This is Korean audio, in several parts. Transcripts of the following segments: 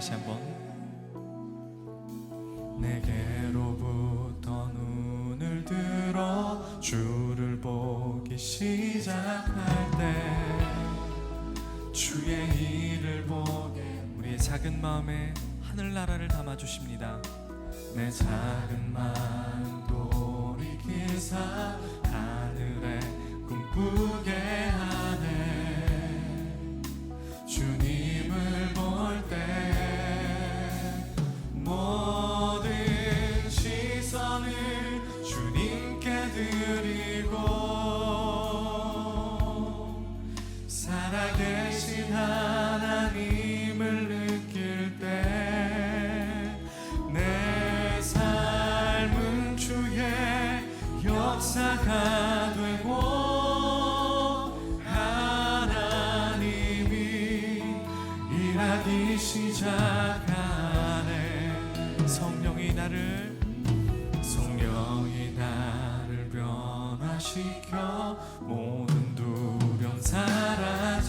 다시 한번 내게로부터 눈을 들어 주를 보기 시작할 때 주의 일을 보게 우리의 작은 마음에 하늘나라를 담아 주십니다. 내 작은 마음 돌이키사 역사가 되고 하나님이 일하기 시작하네. 성령이 나를 성령이 나를 변화시켜 모든 두려움 사라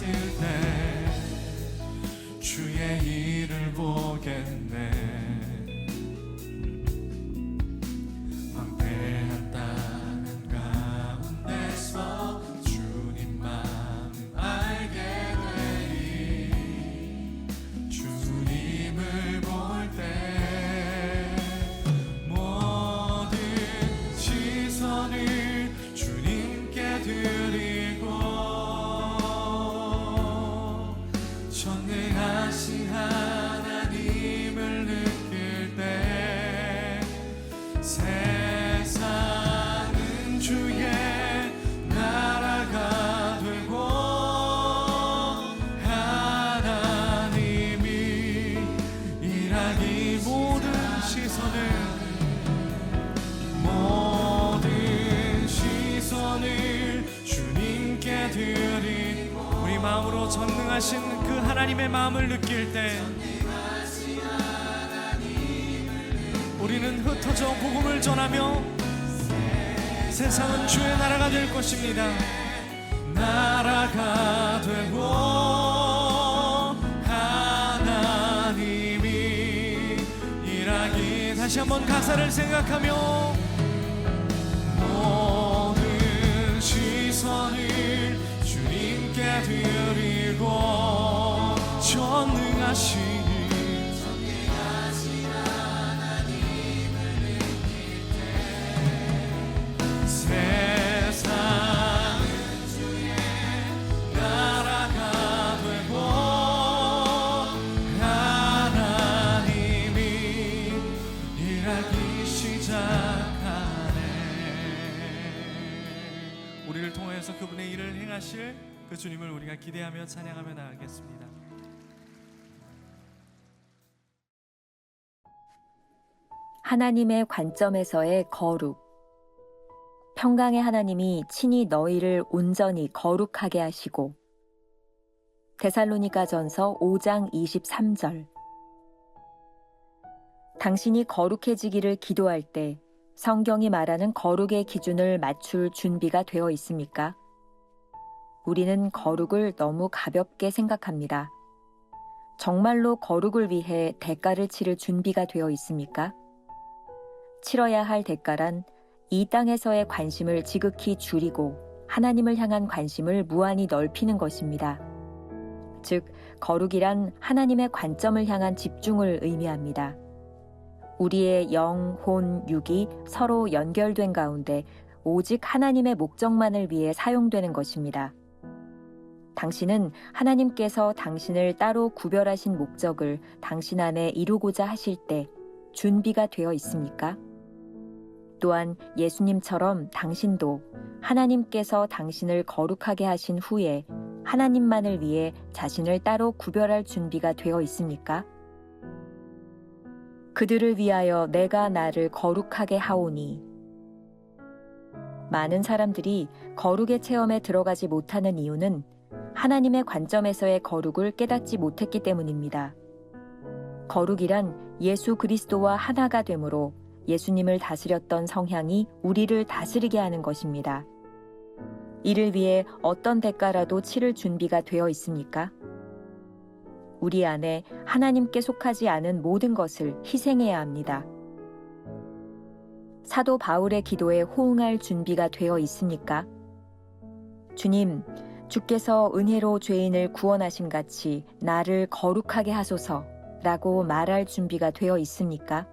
세상은 주의 나라가 될 것입니다. 나라가 되고 하나님이 일하기 다시 한번 가사를 생각하며 모든 시선을 주님께 드리고 전능하신 주님을 우리가 기대하며 찬양하며 나가겠습니다 하나님의 관점에서의 거룩. 평강의 하나님이 친히 너희를 온전히 거룩하게 하시고. 데살로니가 전서 5장 23절. 당신이 거룩해지기를 기도할 때 성경이 말하는 거룩의 기준을 맞출 준비가 되어 있습니까? 우리는 거룩을 너무 가볍게 생각합니다. 정말로 거룩을 위해 대가를 치를 준비가 되어 있습니까? 치러야 할 대가란 이 땅에서의 관심을 지극히 줄이고 하나님을 향한 관심을 무한히 넓히는 것입니다. 즉, 거룩이란 하나님의 관점을 향한 집중을 의미합니다. 우리의 영, 혼, 육이 서로 연결된 가운데 오직 하나님의 목적만을 위해 사용되는 것입니다. 당신은 하나님께서 당신을 따로 구별하신 목적을 당신 안에 이루고자 하실 때 준비가 되어 있습니까? 또한 예수님처럼 당신도 하나님께서 당신을 거룩하게 하신 후에 하나님만을 위해 자신을 따로 구별할 준비가 되어 있습니까? 그들을 위하여 내가 나를 거룩하게 하오니 많은 사람들이 거룩의 체험에 들어가지 못하는 이유는 하나님의 관점에서의 거룩을 깨닫지 못했기 때문입니다. 거룩이란 예수 그리스도와 하나가 되므로 예수님을 다스렸던 성향이 우리를 다스리게 하는 것입니다. 이를 위해 어떤 대가라도 치를 준비가 되어 있습니까? 우리 안에 하나님께 속하지 않은 모든 것을 희생해야 합니다. 사도 바울의 기도에 호응할 준비가 되어 있습니까? 주님, 주께서 은혜로 죄인을 구원하심 같이 나를 거룩하게 하소서 라고 말할 준비가 되어 있습니까?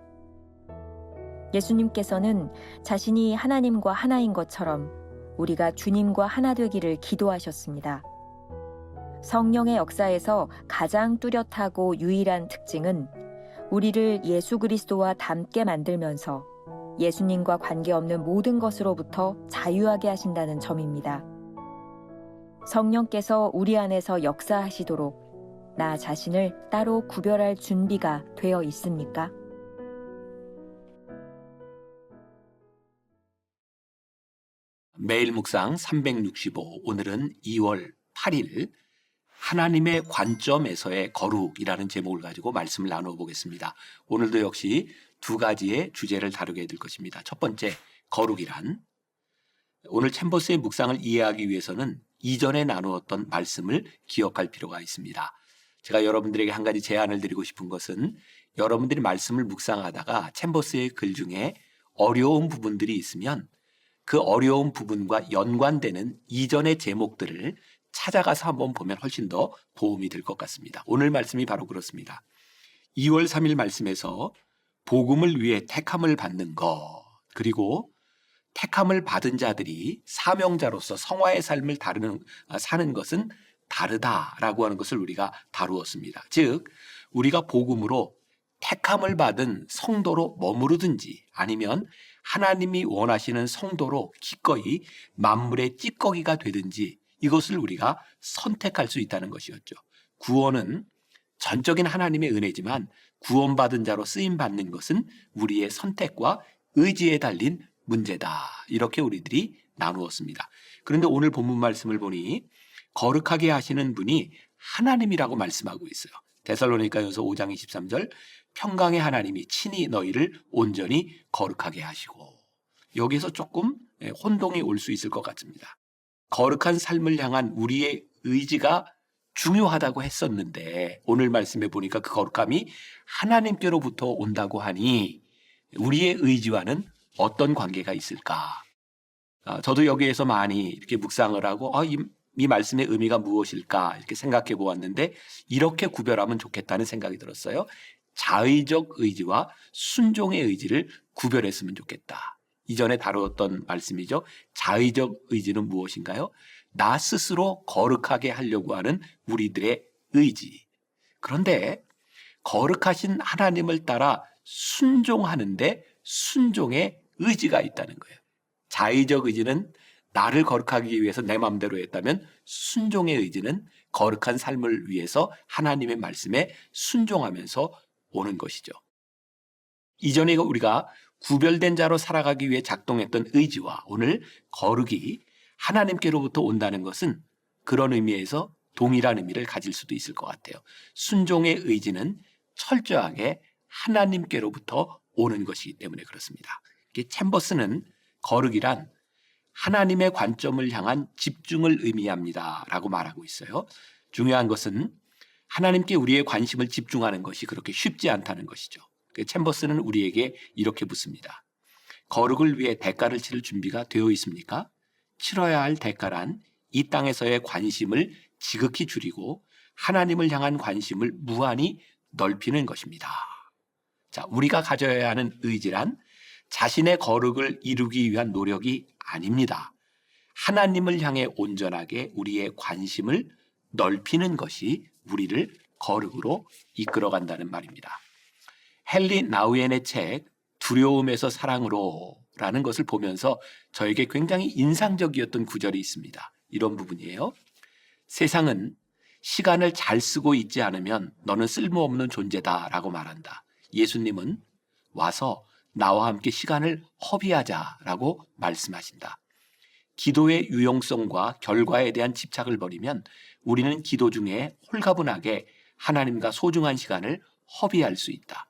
예수님께서는 자신이 하나님과 하나인 것처럼 우리가 주님과 하나 되기를 기도하셨습니다. 성령의 역사에서 가장 뚜렷하고 유일한 특징은 우리를 예수 그리스도와 닮게 만들면서 예수님과 관계없는 모든 것으로부터 자유하게 하신다는 점입니다. 성령께서 우리 안에서 역사하시도록 나 자신을 따로 구별할 준비가 되어 있습니까? 매일 묵상 365 오늘은 2월 8일 하나님의 관점에서의 거룩이라는 제목을 가지고 말씀을 나누어 보겠습니다. 오늘도 역시 두 가지의 주제를 다루게 될 것입니다. 첫 번째 거룩이란 오늘 챔버스의 묵상을 이해하기 위해서는 이전에 나누었던 말씀을 기억할 필요가 있습니다. 제가 여러분들에게 한 가지 제안을 드리고 싶은 것은 여러분들이 말씀을 묵상하다가 챔버스의 글 중에 어려운 부분들이 있으면 그 어려운 부분과 연관되는 이전의 제목들을 찾아가서 한번 보면 훨씬 더 도움이 될 것 같습니다. 오늘 말씀이 바로 그렇습니다. 2월 3일 말씀에서 복음을 위해 택함을 받는 것, 그리고 택함을 받은 자들이 사명자로서 성화의 삶을 다루는, 아, 사는 것은 다르다라고 하는 것을 우리가 다루었습니다. 즉, 우리가 복음으로 택함을 받은 성도로 머무르든지 아니면 하나님이 원하시는 성도로 기꺼이 만물의 찌꺼기가 되든지 이것을 우리가 선택할 수 있다는 것이었죠. 구원은 전적인 하나님의 은혜지만 구원받은 자로 쓰임 받는 것은 우리의 선택과 의지에 달린 문제다. 이렇게 우리들이 나누었습니다. 그런데 오늘 본문 말씀을 보니 거룩하게 하시는 분이 하나님이라고 말씀하고 있어요. 데살로니가전서 5장 23절 평강의 하나님이 친히 너희를 온전히 거룩하게 하시고 여기서 조금 예, 혼동이 올 수 있을 것 같습니다. 거룩한 삶을 향한 우리의 의지가 중요하다고 했었는데 오늘 말씀에 보니까 그 거룩함이 하나님께로부터 온다고 하니 우리의 의지와는 어떤 관계가 있을까? 아, 저도 여기에서 많이 이렇게 묵상을 하고 아, 이, 이 말씀의 의미가 무엇일까 이렇게 생각해 보았는데 이렇게 구별하면 좋겠다는 생각이 들었어요. 자의적 의지와 순종의 의지를 구별했으면 좋겠다. 이전에 다루었던 말씀이죠. 자의적 의지는 무엇인가요? 나 스스로 거룩하게 하려고 하는 우리들의 의지. 그런데 거룩하신 하나님을 따라 순종하는데 순종의 의지가 있다는 거예요. 자의적 의지는 나를 거룩하기 위해서 내 마음대로 했다면 순종의 의지는 거룩한 삶을 위해서 하나님의 말씀에 순종하면서 오는 것이죠. 이전에 우리가 구별된 자로 살아가기 위해 작동했던 의지와 오늘 거룩이 하나님께로부터 온다는 것은 그런 의미에서 동일한 의미를 가질 수도 있을 것 같아요. 순종의 의지는 철저하게 하나님께로부터 오는 것이기 때문에 그렇습니다. 챔버스는 거룩이란 하나님의 관점을 향한 집중을 의미합니다. 라고 말하고 있어요. 중요한 것은 하나님께 우리의 관심을 집중하는 것이 그렇게 쉽지 않다는 것이죠. 그 챔버스는 우리에게 이렇게 묻습니다. 거룩을 위해 대가를 치를 준비가 되어 있습니까? 치러야 할 대가란 이 땅에서의 관심을 지극히 줄이고 하나님을 향한 관심을 무한히 넓히는 것입니다. 자, 우리가 가져야 하는 의지란 자신의 거룩을 이루기 위한 노력이 아닙니다. 하나님을 향해 온전하게 우리의 관심을 넓히는 것이 우리를 거룩으로 이끌어간다는 말입니다. 헨리 나우엔의 책 두려움에서 사랑으로 라는 것을 보면서 저에게 굉장히 인상적이었던 구절이 있습니다. 이런 부분이에요. 세상은 시간을 잘 쓰고 있지 않으면 너는 쓸모없는 존재다 라고 말한다. 예수님은 와서 나와 함께 시간을 허비하자라고 말씀하신다. 기도의 유용성과 결과에 대한 집착을 버리면 우리는 기도 중에 홀가분하게 하나님과 소중한 시간을 허비할 수 있다.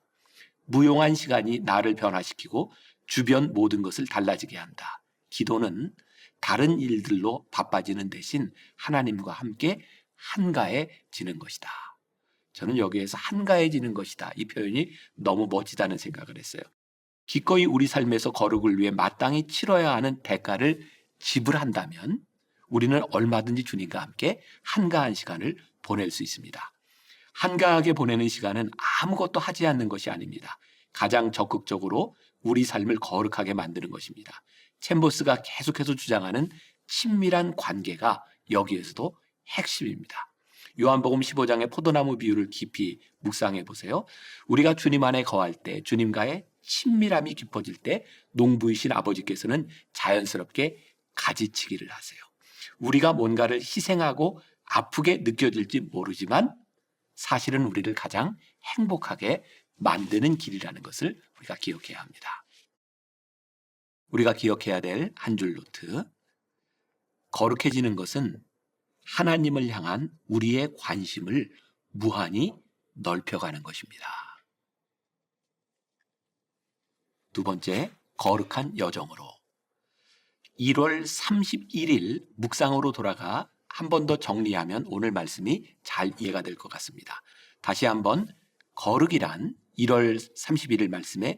무용한 시간이 나를 변화시키고 주변 모든 것을 달라지게 한다. 기도는 다른 일들로 바빠지는 대신 하나님과 함께 한가해지는 것이다. 저는 여기에서 한가해지는 것이다. 이 표현이 너무 멋지다는 생각을 했어요. 기꺼이 우리 삶에서 거룩을 위해 마땅히 치러야 하는 대가를 지불한다면 우리는 얼마든지 주님과 함께 한가한 시간을 보낼 수 있습니다. 한가하게 보내는 시간은 아무것도 하지 않는 것이 아닙니다. 가장 적극적으로 우리 삶을 거룩하게 만드는 것입니다. 챔버스가 계속해서 주장하는 친밀한 관계가 여기에서도 핵심입니다. 요한복음 15장의 포도나무 비유를 깊이 묵상해 보세요. 우리가 주님 안에 거할 때 주님과의 친밀함이 깊어질 때 농부이신 아버지께서는 자연스럽게 가지치기를 하세요. 우리가 뭔가를 희생하고 아프게 느껴질지 모르지만 사실은 우리를 가장 행복하게 만드는 길이라는 것을 우리가 기억해야 합니다. 우리가 기억해야 될 한 줄 노트. 거룩해지는 것은 하나님을 향한 우리의 관심을 무한히 넓혀가는 것입니다. 두 번째, 거룩한 여정으로. 1월 31일 묵상으로 돌아가 한 번 더 정리하면 오늘 말씀이 잘 이해가 될 것 같습니다. 다시 한번 거룩이란 1월 31일 말씀에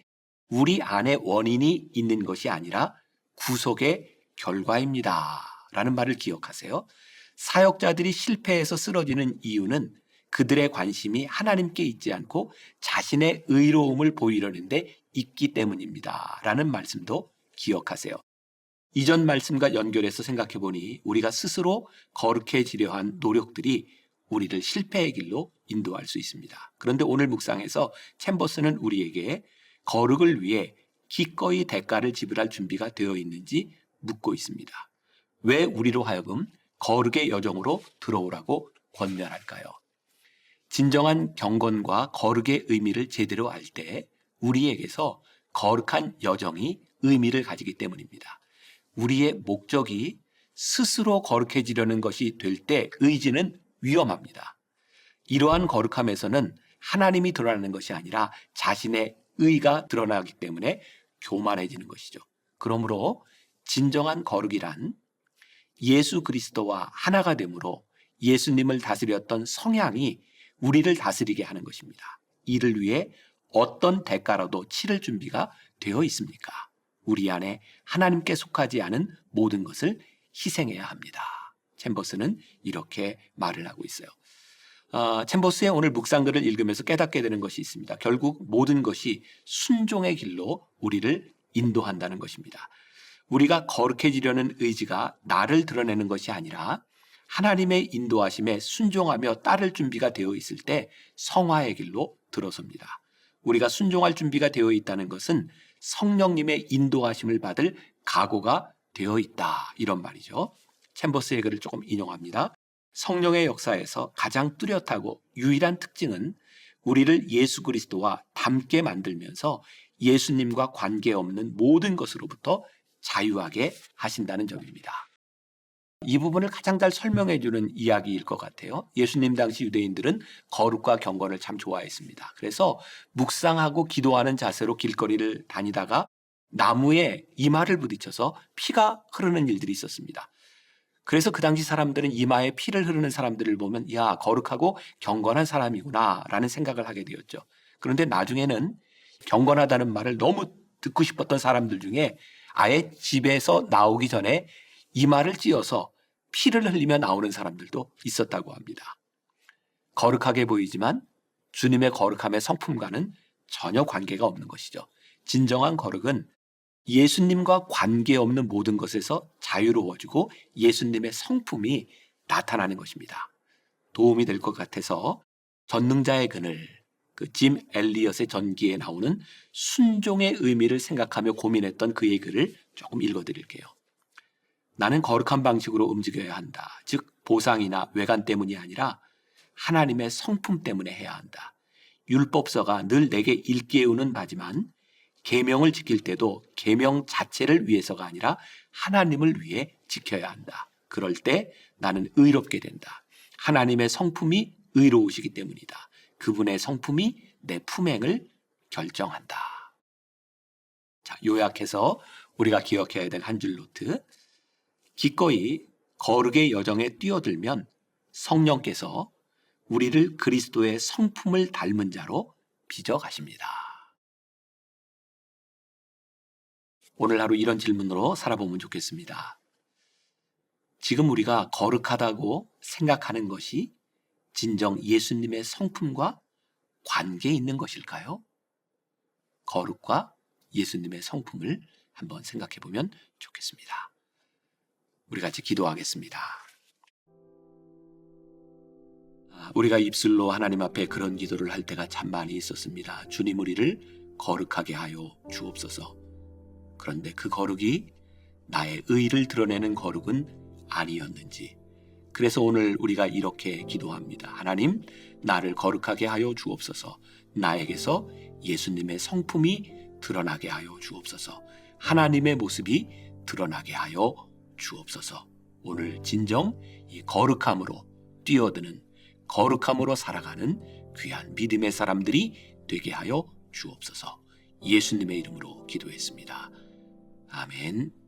우리 안에 원인이 있는 것이 아니라 구속의 결과입니다. 라는 말을 기억하세요. 사역자들이 실패해서 쓰러지는 이유는 그들의 관심이 하나님께 있지 않고 자신의 의로움을 보이려는데 있기 때문입니다. 라는 말씀도 기억하세요. 이전 말씀과 연결해서 생각해 보니 우리가 스스로 거룩해지려 한 노력들이 우리를 실패의 길로 인도할 수 있습니다. 그런데 오늘 묵상에서 챔버스는 우리에게 거룩을 위해 기꺼이 대가를 지불할 준비가 되어 있는지 묻고 있습니다. 왜 우리로 하여금 거룩의 여정으로 들어오라고 권면할까요? 진정한 경건과 거룩의 의미를 제대로 알 때 우리에게서 거룩한 여정이 의미를 가지기 때문입니다. 우리의 목적이 스스로 거룩해지려는 것이 될 때 의지는 위험합니다. 이러한 거룩함에서는 하나님이 드러나는 것이 아니라 자신의 의가 드러나기 때문에 교만해지는 것이죠. 그러므로 진정한 거룩이란 예수 그리스도와 하나가 되므로 예수님을 다스렸던 성향이 우리를 다스리게 하는 것입니다. 이를 위해 어떤 대가라도 치를 준비가 되어 있습니까? 우리 안에 하나님께 속하지 않은 모든 것을 희생해야 합니다. 챔버스는 이렇게 말을 하고 있어요. 어, 챔버스의 오늘 묵상글을 읽으면서 깨닫게 되는 것이 있습니다. 결국 모든 것이 순종의 길로 우리를 인도한다는 것입니다. 우리가 거룩해지려는 의지가 나를 드러내는 것이 아니라 하나님의 인도하심에 순종하며 따를 준비가 되어 있을 때 성화의 길로 들어섭니다. 우리가 순종할 준비가 되어 있다는 것은 성령님의 인도하심을 받을 각오가 되어 있다. 이런 말이죠. 챔버스의 글을 조금 인용합니다. 성령의 역사에서 가장 뚜렷하고 유일한 특징은 우리를 예수 그리스도와 닮게 만들면서 예수님과 관계없는 모든 것으로부터 자유하게 하신다는 점입니다. 이 부분을 가장 잘 설명해 주는 이야기일 것 같아요. 예수님 당시 유대인들은 거룩과 경건을 참 좋아했습니다. 그래서 묵상하고 기도하는 자세로 길거리를 다니다가 나무에 이마를 부딪혀서 피가 흐르는 일들이 있었습니다. 그래서 그 당시 사람들은 이마에 피를 흐르는 사람들을 보면 야 거룩하고 경건한 사람이구나라는 생각을 하게 되었죠. 그런데 나중에는 경건하다는 말을 너무 듣고 싶었던 사람들 중에 아예 집에서 나오기 전에 이마를 찧어서 피를 흘리며 나오는 사람들도 있었다고 합니다. 거룩하게 보이지만 주님의 거룩함의 성품과는 전혀 관계가 없는 것이죠. 진정한 거룩은 예수님과 관계없는 모든 것에서 자유로워지고 예수님의 성품이 나타나는 것입니다. 도움이 될 것 같아서 전능자의 그늘, 그 짐 엘리엇의 전기에 나오는 순종의 의미를 생각하며 고민했던 그의 글을 조금 읽어드릴게요. 나는 거룩한 방식으로 움직여야 한다. 즉 보상이나 외관 때문이 아니라 하나님의 성품 때문에 해야 한다. 율법서가 늘 내게 일깨우는 바지만 계명을 지킬 때도 계명 자체를 위해서가 아니라 하나님을 위해 지켜야 한다. 그럴 때 나는 의롭게 된다. 하나님의 성품이 의로우시기 때문이다. 그분의 성품이 내 품행을 결정한다. 자, 요약해서 우리가 기억해야 될 한 줄 노트. 기꺼이 거룩의 여정에 뛰어들면 성령께서 우리를 그리스도의 성품을 닮은 자로 빚어 가십니다. 오늘 하루 이런 질문으로 살아보면 좋겠습니다. 지금 우리가 거룩하다고 생각하는 것이 진정 예수님의 성품과 관계 있는 것일까요? 거룩과 예수님의 성품을 한번 생각해 보면 좋겠습니다. 우리 같이 기도하겠습니다. 아, 우리가 입술로 하나님 앞에 그런 기도를 할 때가 참 많이 있었습니다. 주님 우리를 거룩하게 하여 주옵소서. 그런데 그 거룩이 나의 의를 드러내는 거룩은 아니었는지. 그래서 오늘 우리가 이렇게 기도합니다. 하나님, 나를 거룩하게 하여 주옵소서. 나에게서 예수님의 성품이 드러나게 하여 주옵소서. 하나님의 모습이 드러나게 하여 주옵소서. 오늘 진정 이 거룩함으로 뛰어드는 거룩함으로 살아가는 귀한 믿음의 사람들이 되게 하여 주옵소서. 예수님의 이름으로 기도했습니다. 아멘.